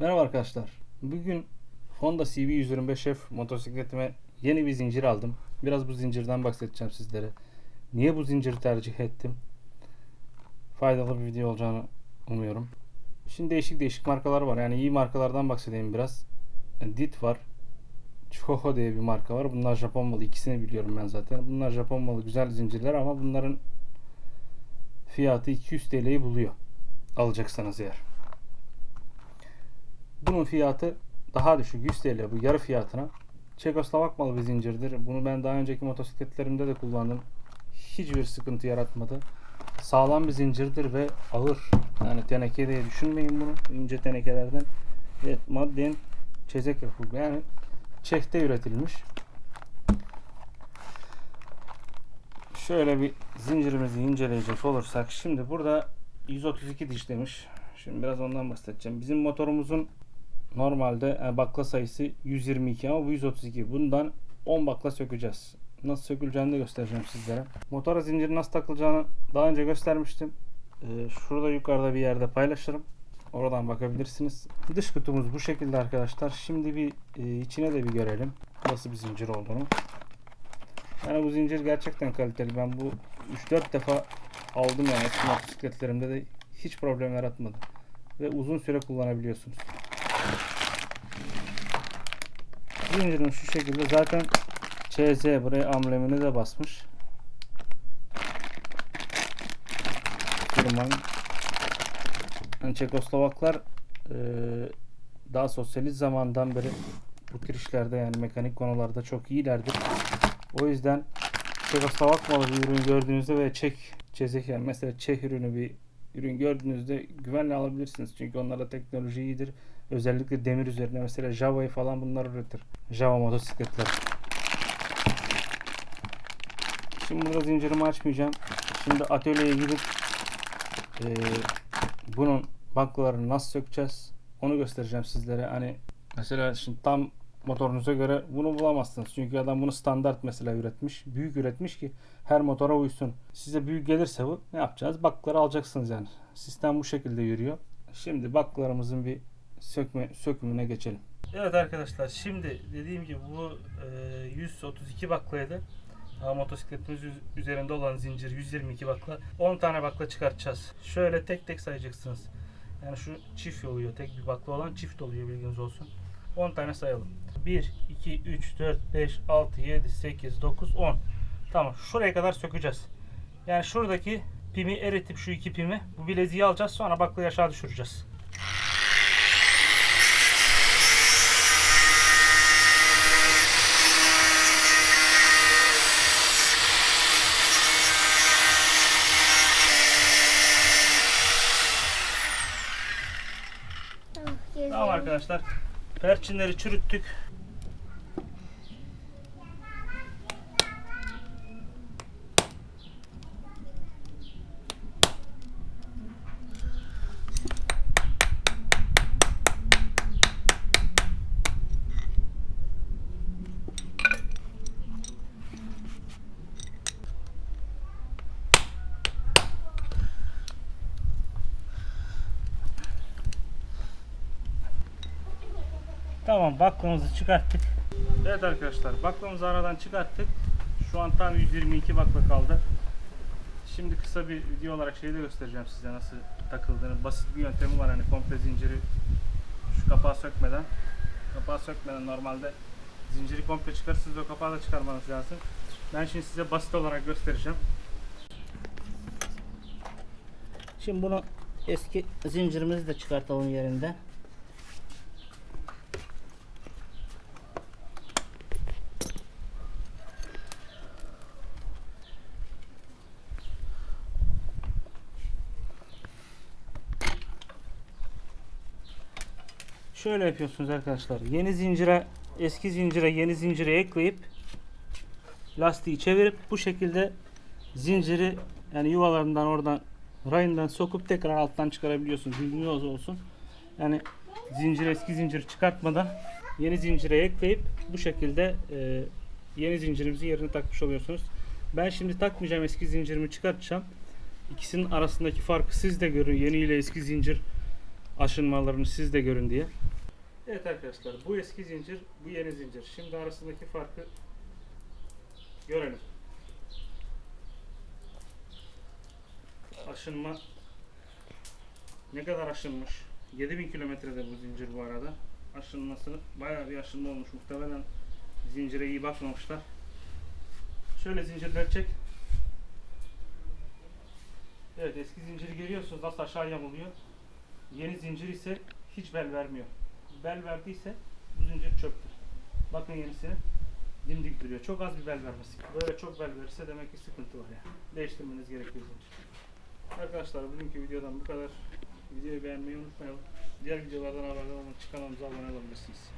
Merhaba arkadaşlar. Bugün Honda CB125F motosikletime yeni bir zincir aldım. Biraz bu zincirden bahsedeceğim sizlere. Niye bu zinciri tercih ettim? Faydalı bir video olacağını umuyorum. Şimdi değişik değişik markalar var. Yani iyi markalardan bahsedeyim biraz. Dit var. Choho diye bir marka var. Bunlar Japon malı. İkisini biliyorum ben zaten. Bunlar Japon malı güzel zincirler ama bunların fiyatı 200 TL'yi buluyor. Alacaksanız eğer. Bunun fiyatı daha düşük 100 TL bu yarı fiyatına. Çekoslovak malı bir zincirdir. Bunu ben daha önceki motosikletlerimde de kullandım. Hiçbir sıkıntı yaratmadı. Sağlam bir zincirdir ve ağır. Yani teneke diye düşünmeyin bunu. İnce tenekelerden. Evet madden çezek yapıldı. Yani Çek'te üretilmiş. Şöyle bir zincirimizi inceleyecek olursak şimdi burada 132 diş demiş. Şimdi biraz ondan bahsedeceğim. Bizim motorumuzun normalde e, bakla sayısı 122 ama bu 132. Bundan 10 bakla sökeceğiz. Nasıl söküleceğini de göstereceğim sizlere. Motora zinciri nasıl takılacağını daha önce göstermiştim. Ee, şurada yukarıda bir yerde paylaşırım. Oradan bakabilirsiniz. Dış kutumuz bu şekilde arkadaşlar. Şimdi bir e, içine de bir görelim. Nasıl bir zincir olduğunu. Yani bu zincir gerçekten kaliteli. Ben bu 3-4 defa aldım yani motosikletlerimde de hiç problem yaratmadı. Ve uzun süre kullanabiliyorsunuz. Zincirin şu şekilde zaten CZ buraya amblemini de basmış. Firmanın yani Çekoslovaklar eee, daha sosyalist zamandan beri bu tür işlerde yani mekanik konularda çok iyilerdir. O yüzden Çekoslovak malı bir ürün gördüğünüzde ve Çek Çezek yani mesela Çek ürünü bir ürün gördüğünüzde güvenle alabilirsiniz. Çünkü onlarda teknoloji iyidir. Özellikle demir üzerine mesela Java'yı falan bunlar üretir. Java motosikletler. Şimdi burada zincirimi açmayacağım. Şimdi atölyeye gidip eee, bunun baklalarını nasıl sökeceğiz onu göstereceğim sizlere. Hani mesela şimdi tam motorunuza göre bunu bulamazsınız. Çünkü adam bunu standart mesela üretmiş. Büyük üretmiş ki her motora uysun. Size büyük gelirse bu ne yapacağız? Bakları alacaksınız yani. Sistem bu şekilde yürüyor. Şimdi baklarımızın bir sökme, sökümüne geçelim. Evet arkadaşlar şimdi dediğim gibi bu e, 132 baklaydı. Ama motosikletimiz üz- üzerinde olan zincir 122 bakla. 10 tane bakla çıkartacağız. Şöyle tek tek sayacaksınız. Yani şu çift oluyor. Tek bir bakla olan çift oluyor bilginiz olsun. 10 tane sayalım. 1, 2, 3, 4, 5, 6, 7, 8, 9, 10. Tamam. Şuraya kadar sökeceğiz. Yani şuradaki pimi eritip şu iki pimi bu bileziği alacağız. Sonra baklayı aşağı düşüreceğiz. Tamam arkadaşlar. Perçinleri çürüttük. Tamam baklamızı çıkarttık. Evet arkadaşlar baklamızı aradan çıkarttık. Şu an tam 122 bakla kaldı. Şimdi kısa bir video olarak şeyi de göstereceğim size nasıl takıldığını. Basit bir yöntemi var hani komple zinciri şu kapağı sökmeden. Kapağı sökmeden normalde zinciri komple çıkarırsınız o kapağı da çıkarmanız lazım. Ben şimdi size basit olarak göstereceğim. Şimdi bunu eski zincirimizi de çıkartalım yerinden. Şöyle yapıyorsunuz arkadaşlar. Yeni zincire, eski zincire, yeni zincire ekleyip lastiği çevirip bu şekilde zinciri yani yuvalarından oradan rayından sokup tekrar alttan çıkarabiliyorsunuz. Bilginiz olsun. Yani zincir eski zinciri çıkartmadan yeni zincire ekleyip bu şekilde e, yeni zincirimizi yerine takmış oluyorsunuz. Ben şimdi takmayacağım eski zincirimi çıkartacağım. İkisinin arasındaki farkı siz de görün. Yeni ile eski zincir aşınmalarını siz de görün diye. Evet arkadaşlar bu eski zincir bu yeni zincir. Şimdi arasındaki farkı görelim. Aşınma ne kadar aşınmış? 7000 kilometrede bu zincir bu arada. Aşınmasını bayağı bir aşınma olmuş. Muhtemelen zincire iyi bakmamışlar. Şöyle zincirler çek. Evet eski zinciri görüyorsunuz nasıl aşağı yamuluyor. Yeni zincir ise hiç bel vermiyor. Bel verdiyse bu zincir çöktür. Bakın yenisine dimdik duruyor. Çok az bir bel vermesi. Böyle çok bel verirse demek ki sıkıntı var yani. Değiştirmeniz gerekiyor zincir. Arkadaşlar bugünkü videodan bu kadar. Videoyu beğenmeyi unutmayalım. Diğer videolardan haberdar olmak için kanalımıza abone olabilirsiniz.